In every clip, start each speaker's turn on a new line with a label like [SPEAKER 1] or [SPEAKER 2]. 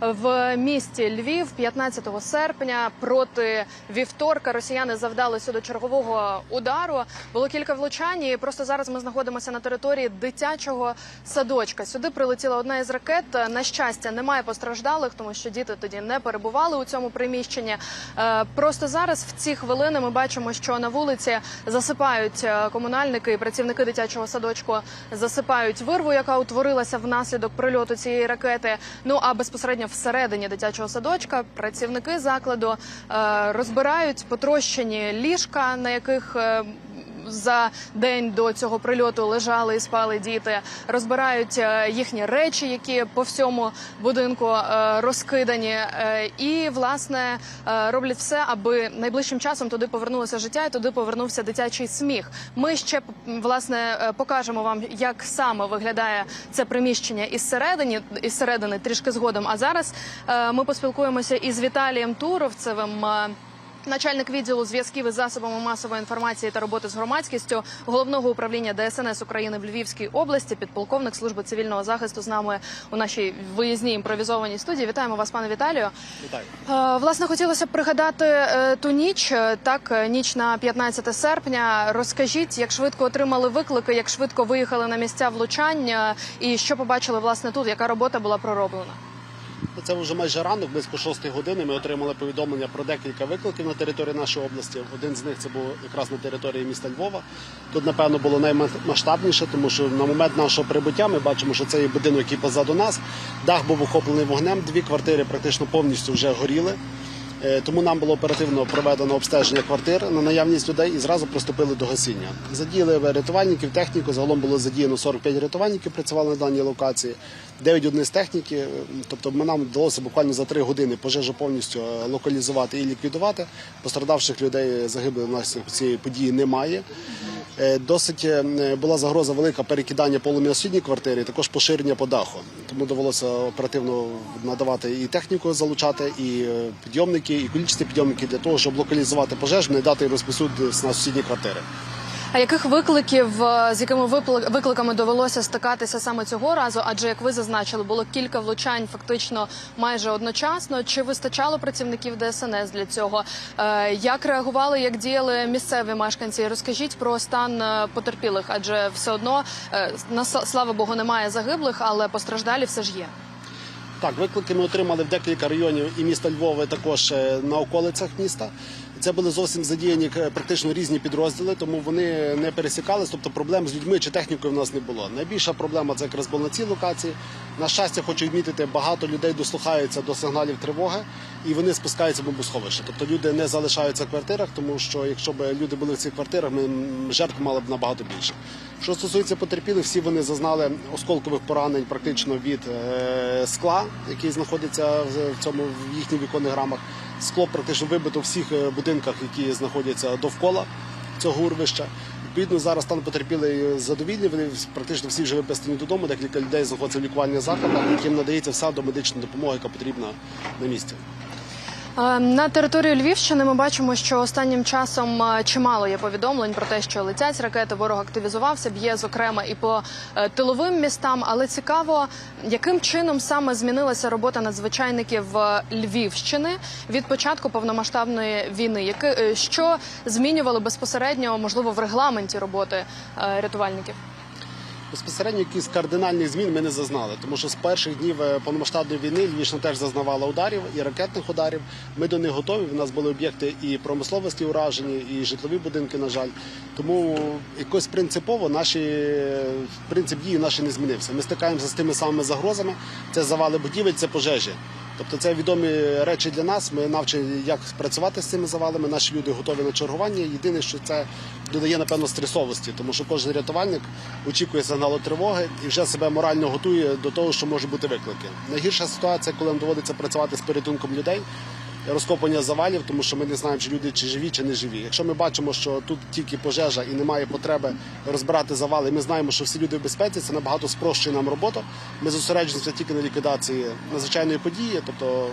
[SPEAKER 1] в місті Львів 15 серпня проти вівторка росіяни завдали сюди чергового удару. Було кілька влучань. І просто зараз ми знаходимося на території дитячого садочка. Сюди прилетіла одна із ракет. На щастя, немає постраждалих, тому що діти тоді не перебували у цьому приміщенні. Е, Просто зараз в ці хвилини ми бачимо, що на вулиці засипають е, комунальники і працівники дитячого садочку засипають вирву, яка утворилася внаслідок прильоту цієї ракети. Ну а безпосередньо всередині дитячого садочка. Працівники закладу е, розбирають потрощені ліжка, на яких е, за день до цього прильоту лежали і спали діти, розбирають е, їхні речі, які по всьому будинку е, розкидані, е, і власне роблять все, аби найближчим часом туди повернулося життя і туди повернувся дитячий сміх. Ми ще власне покажемо вам, як саме виглядає це приміщення із середини, трішки згодом. А зараз ми поспілкуємося із Віталієм Туровцевим. Начальник відділу зв'язків із засобами масової інформації та роботи з громадськістю головного управління ДСНС України в Львівській області, підполковник служби цивільного захисту з нами у нашій виїзній імпровізованій студії. Вітаємо вас, пане Віталію.
[SPEAKER 2] Вітаю.
[SPEAKER 1] Е, Власне, хотілося б пригадати е, ту ніч, е, так ніч на 15 серпня. Розкажіть, як швидко отримали виклики, як швидко виїхали на місця влучання, і що побачили власне тут, яка робота була пророблена.
[SPEAKER 2] Це вже майже ранок, близько 6 години. Ми отримали повідомлення про декілька викликів на території нашої області. Один з них це був якраз на території міста Львова. Тут, напевно, було наймасштабніше, тому що на момент нашого прибуття ми бачимо, що це є будинок, який позаду нас. Дах був охоплений вогнем. Дві квартири практично повністю вже горіли. Е, Тому нам було оперативно проведено обстеження квартир на наявність людей і зразу приступили до гасіння. Задіяли рятувальників, техніку. Загалом було задіяно 45 рятувальників, працювали на даній локації. 9 одиниць техніки. Е, Тобто нам вдалося буквально за 3 години пожежу повністю е, локалізувати і ліквідувати. Пострадавших людей загиблих нас цієї події немає. Досить була загроза велика перекидання полум'я сусідній квартирі, також поширення по даху. Тому довелося оперативно надавати і техніку залучати, і е, підйомники, і кількісні підйомники для того, щоб локалізувати пожежу, не дати розпосудитися на сусідні квартири.
[SPEAKER 1] А яких викликів е, з якими викликами довелося стикатися саме цього разу? Адже як ви зазначили, було кілька влучань фактично майже одночасно. Чи вистачало працівників ДСНС для цього? Е, Як реагували, як діяли місцеві мешканці? Розкажіть про стан е, потерпілих, адже все одно слава Богу, немає загиблих, але постраждалі все ж є.
[SPEAKER 2] Так, виклики ми отримали в декілька районів і міста Львова, і також е, на околицях міста. Це були зовсім задіяні е, практично різні підрозділи, тому вони не пересікались, тобто проблем з людьми чи технікою в нас не було. Найбільша проблема це якраз була на цій локації. На щастя, хочу відмітити, багато людей дослухаються до сигналів тривоги і вони спускаються в бомбосховище. Тобто люди не залишаються в квартирах, тому що якщо б люди були в цих квартирах, ми жертв мали б набагато більше. Що стосується потерпілих, всі вони зазнали осколкових поранень практично від е, скла, який знаходиться в цьому в їхніх віконних рамах. Скло практично вибито в всіх е, будинках, які знаходяться довкола цього урвища. Відповідно, зараз стан потерпілий задовільний. Вони практично всі вже виписані додому. Декілька людей знаходяться в лікувальних закладах, яким надається вся домедична допомога, яка потрібна на місці.
[SPEAKER 1] Е, На території Львівщини ми бачимо, що останнім часом е, чимало є повідомлень про те, що летять ракети, ворог активізувався, б'є зокрема і по е, тиловим містам. Але цікаво, яким чином саме змінилася робота надзвичайників Львівщини від початку повномасштабної війни. Яке е, що змінювало безпосередньо, можливо, в регламенті роботи рятувальників?
[SPEAKER 2] Безпосередньо якихось кардинальних змін ми не зазнали, тому що з перших днів е, повномасштабної війни Львівщина теж зазнавала ударів і ракетних ударів. Ми до них готові. У нас були об'єкти і промисловості уражені, і житлові будинки, на жаль. Тому якось принципово наші принцип дії наші не змінився. Ми стикаємося з тими самими загрозами. Це завали будівель, це пожежі. Тобто це відомі речі для нас. Ми навчені, як працювати з цими завалами. Наші люди готові на чергування. Єдине, що це додає напевно стресовості, тому що кожен рятувальник очікує сигналу тривоги і вже себе морально готує до того, що можуть бути виклики. Найгірша ситуація, коли нам доводиться працювати з порятунком людей. Розкопання завалів, тому що ми не знаємо, чи люди чи живі, чи не живі. Якщо ми бачимо, що тут тільки пожежа і немає потреби розбирати завали, ми знаємо, що всі люди в безпеці, це набагато спрощує нам роботу. Ми зосереджуємося тільки на ліквідації надзвичайної події, тобто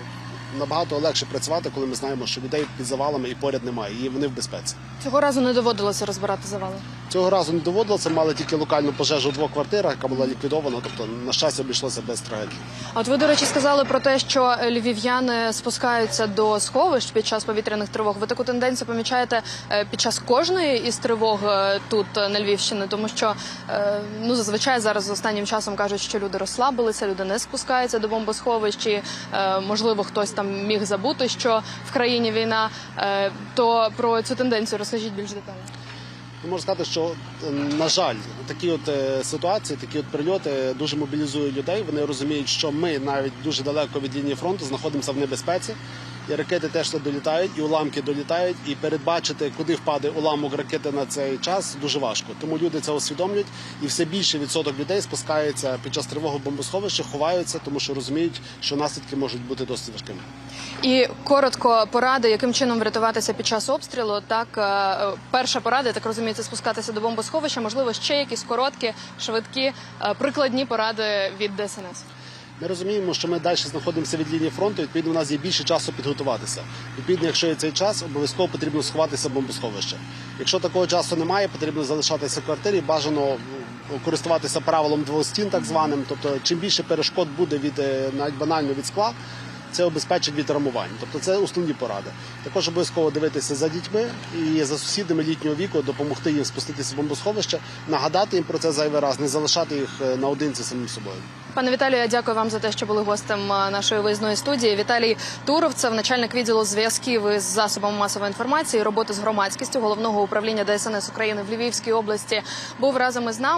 [SPEAKER 2] набагато легше працювати, коли ми знаємо, що людей під завалами і поряд немає, і вони в безпеці.
[SPEAKER 1] Цього разу не доводилося розбирати завали.
[SPEAKER 2] Цього разу не доводилося, мали тільки локальну пожежу в двох квартирах, яка була ліквідована. Тобто, на щастя, обійшлося без трагедії.
[SPEAKER 1] От ви, до речі, сказали про те, що львів'яни спускаються до сховищ під час повітряних тривог. Ви таку тенденцію помічаєте е, під час кожної із тривог е, тут е, на Львівщині, тому що ну зазвичай зараз останнім часом кажуть, що люди розслабилися, люди не спускаються до бомбосховищ, і, можливо, хтось там міг забути, що в країні війна. То про цю тенденцію розкажіть більш детально.
[SPEAKER 2] Я можу сказати, що е, на жаль, такі от е, ситуації, такі от прильоти дуже мобілізують людей. Вони розуміють, що ми навіть дуже далеко від лінії фронту знаходимося в небезпеці. І ракети теж туди долітають, і уламки долітають. І передбачити, куди впаде уламок ракети на цей час, дуже важко. Тому люди це усвідомлюють, і все більше відсоток людей спускається під час тривоги в бомбосховище, ховаються, тому що розуміють, що наслідки можуть бути досить важкими.
[SPEAKER 1] І коротко поради, яким чином врятуватися під час обстрілу. Так, е, перша порада, так розумію, це спускатися до бомбосховища. Можливо, ще якісь короткі, швидкі, е, прикладні поради від ДСНС.
[SPEAKER 2] Ми розуміємо, що ми далі знаходимося від лінії фронту. Відповідно, у нас є більше часу підготуватися. Відповідно, якщо є цей час, обов'язково потрібно сховатися в бомбосховище. Якщо такого часу немає, потрібно залишатися в квартирі. Бажано ну, користуватися правилом двох стін, так званим. Тобто, чим більше перешкод буде від е, навіть банально від скла. Це обезпечить від травмувань. Тобто це основні поради. Також обов'язково дивитися за дітьми і за сусідами літнього віку, допомогти їм спуститися в бомбосховище, нагадати їм про це зайвий раз, не залишати їх е, наодинці самим собою.
[SPEAKER 1] Пане Віталію, я дякую вам за те, що були гостем е, нашої виїзної студії. Віталій Туровцев, начальник відділу зв'язків із засобами масової інформації, роботи з громадськістю головного управління ДСНС України в Львівській області, був разом із нами.